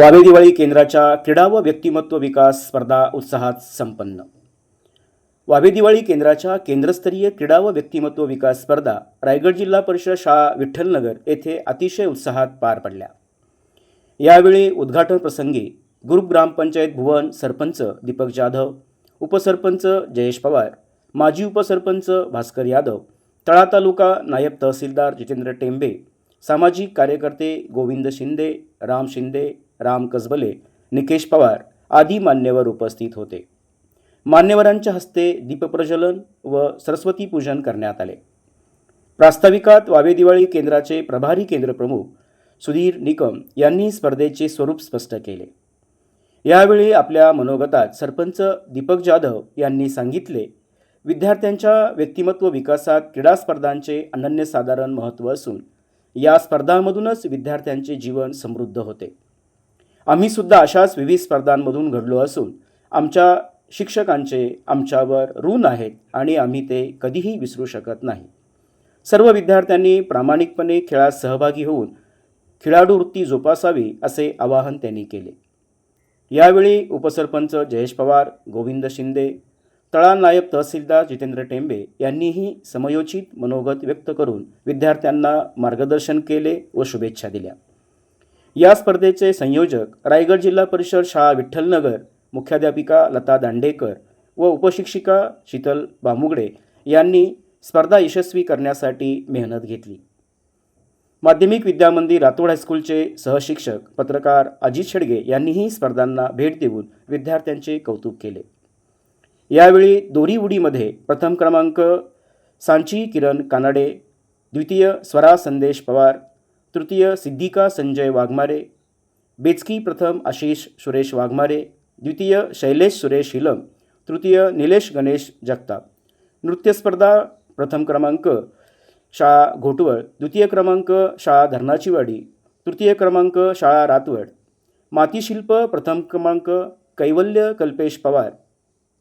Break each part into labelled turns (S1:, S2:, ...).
S1: Huawei Diwali केंद्राच्या क्रीडा व व्यक्तिमत्व विकास स्पर्धा उत्साहात संपन्न. वावे दिवाळी केंद्राच्या केंद्रस्तरीय क्रीडा व व्यक्तिमत्व विकास स्पर्धा रायगड जिल्हा परिषद शाळा विठ्ठलनगर येथे अतिशय उत्साहात पार पडल्या. यावेळी उद्घाटन प्रसंगी ग्रुप ग्रामपंचायत भुवन सरपंच दीपक जाधव उपसरपंच जयेश पवार माजी उपसरपंच भास्कर यादव तळा तालुका नायब तहसीलदार जितेंद्र टेंबे सामाजिक कार्यकर्ते गोविंद शिंदे राम शिंदे राम कसबले निकेश पवार आदी मान्यवर उपस्थित होते. मान्यवरांच्या हस्ते दीपप्रज्वलन व सरस्वती पूजन करण्यात आले. प्रास्ताविकात वावे दिवाळी केंद्राचे प्रभारी केंद्रप्रमुख सुधीर निकम यांनी स्पर्धेचे स्वरूप स्पष्ट केले. यावेळी आपल्या मनोगतात सरपंच दीपक जाधव यांनी सांगितले विद्यार्थ्यांच्या व्यक्तिमत्व विकासात क्रीडा स्पर्धांचे अनन्यसाधारण महत्त्व असून या स्पर्धांमधूनच विद्यार्थ्यांचे जीवन समृद्ध होते. आम्ही सुद्धा अशाच विविध स्पर्धांमधून घडलो असून आमच्या शिक्षकांचे आमच्यावर ऋण आहेत आणि आम्ही ते कधीही विसरू शकत नाही. सर्व विद्यार्थ्यांनी प्रामाणिकपणे खेळात सहभागी होऊन खेळाडू वृत्ती जोपासावी असे आवाहन त्यांनी केले. यावेळी उपसरपंच जयेश पवार गोविंद शिंदे तळा नायब तहसीलदार जितेंद्र टेंबे यांनीही समयोचित मनोगत व्यक्त करून विद्यार्थ्यांना मार्गदर्शन केले व शुभेच्छा दिल्या. या स्पर्धेचे संयोजक रायगड जिल्हा परिषद शाळा विठ्ठलनगर मुख्याध्यापिका लता दांडेकर व उपशिक्षिका शीतल बामुगडे यांनी स्पर्धा यशस्वी करण्यासाठी मेहनत घेतली. माध्यमिक विद्यामंदिर रातोड हायस्कूलचे सहशिक्षक पत्रकार अजित शेडगे यांनीही स्पर्धांना भेट देऊन विद्यार्थ्यांचे कौतुक केले. यावेळी दोरी उडीमध्ये प्रथम क्रमांक सांची किरण कानाडे द्वितीय स्वरा संदेश पवार तृतीय सिद्धिका संजय वाघमारे बेचकी प्रथम आशिष सुरेश वाघमारे द्वितीय शैलेश सुरेश हिलम तृतीय निलेश गणेश जगताप. नृत्यस्पर्धा प्रथम क्रमांक शाळा घोटवळ द्वितीय क्रमांक शाळा धरणाचीवाडी तृतीय क्रमांक शाळा रातवड. मातीशिल्प प्रथम क्रमांक कैवल्य कल्पेश पवार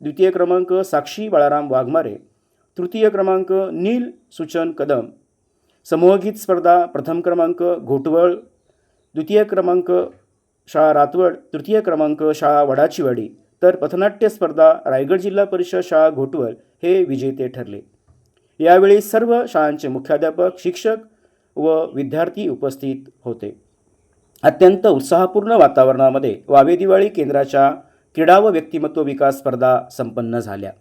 S1: द्वितीय क्रमांक साक्षी बाळाराम वाघमारे. तृतीय क्रमांक नील सुचन कदम. समूहगीत स्पर्धा प्रथम क्रमांक घोटवळ. द्वितीय क्रमांक शाळा रातवड तृतीय क्रमांक शाळा वडाचीवाडी. तर पथनाट्य स्पर्धा रायगड जिल्हा परिषद शाळा घोटवळ हे विजेते ठरले. यावेळी सर्व शाळांचे मुख्याध्यापक शिक्षक व विद्यार्थी उपस्थित होते. अत्यंत उत्साहपूर्ण वातावरणामध्ये वावे दिवाळी केंद्राच्या क्रीडा व व्यक्तिमत्व विकास स्पर्धा संपन्न झाल्या.